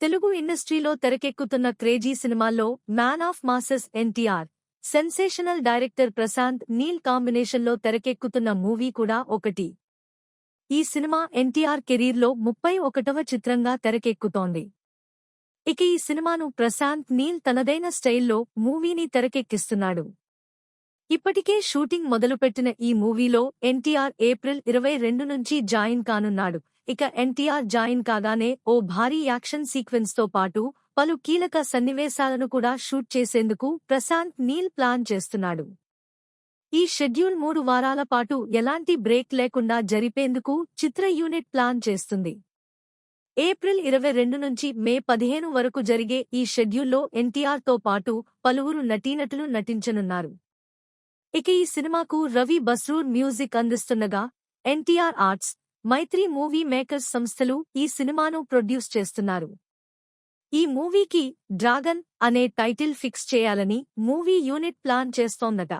తెలుగు ఇండస్ట్రీలో తెరకెక్కుతున్న క్రేజీ సినిమాల్లో man of masses NTR. Sensational director Prashanth Neel కాంబినేషన్లో తెరకెక్కుతున్న మూవీ కూడా ఒకటి. ఈ సినిమా ఎన్టీఆర్ కెరీర్లో ముప్పై ఒకటవ చిత్రంగా తెరకెక్కుతోంది. ఇక ఈ సినిమాను ప్రశాంత్ నీల్ తనదైన స్టైల్లో మూవీని తెరకెక్కిస్తున్నాడు. ఇప్పటికే షూటింగ్ మొదలుపెట్టిన ఈ మూవీలో ఎన్టీఆర్ ఏప్రిల్ ఇరవై రెండు నుంచి జాయిన్ కానున్నాడు. ఇక ఎన్టీఆర్ జాయిన్ కాగానే ఓ భారీ యాక్షన్ సీక్వెన్స్తో పాటు పలు కీలక సన్నివేశాలను కూడా షూట్ చేసేందుకు ప్రశాంత్ నీల్ ప్లాన్ చేస్తున్నాడు. ఈ షెడ్యూల్ మూడు వారాల పాటు ఎలాంటి బ్రేక్ లేకుండా జరిపేందుకు చిత్ర యూనిట్ ప్లాన్ చేస్తుంది. ఏప్రిల్ ఇరవై రెండు నుంచి మే పదిహేను వరకు జరిగే ఈ షెడ్యూల్లో ఎన్టీఆర్తో పాటు పలువురు నటీనటులు నటించనున్నారు. ఇక ఈ సినిమాకు Ravi Basrur music అందిస్తుండగా NTR arts Mythri movie makers సంస్థలు ఈ సినిమాను ప్రొడ్యూస్ చేస్తున్నారు. ఈ మూవీకి డ్రాగన్ అనే టైటిల్ ఫిక్స్ చేయాలని మూవీ యూనిట్ ప్లాన్ చేస్తోందట.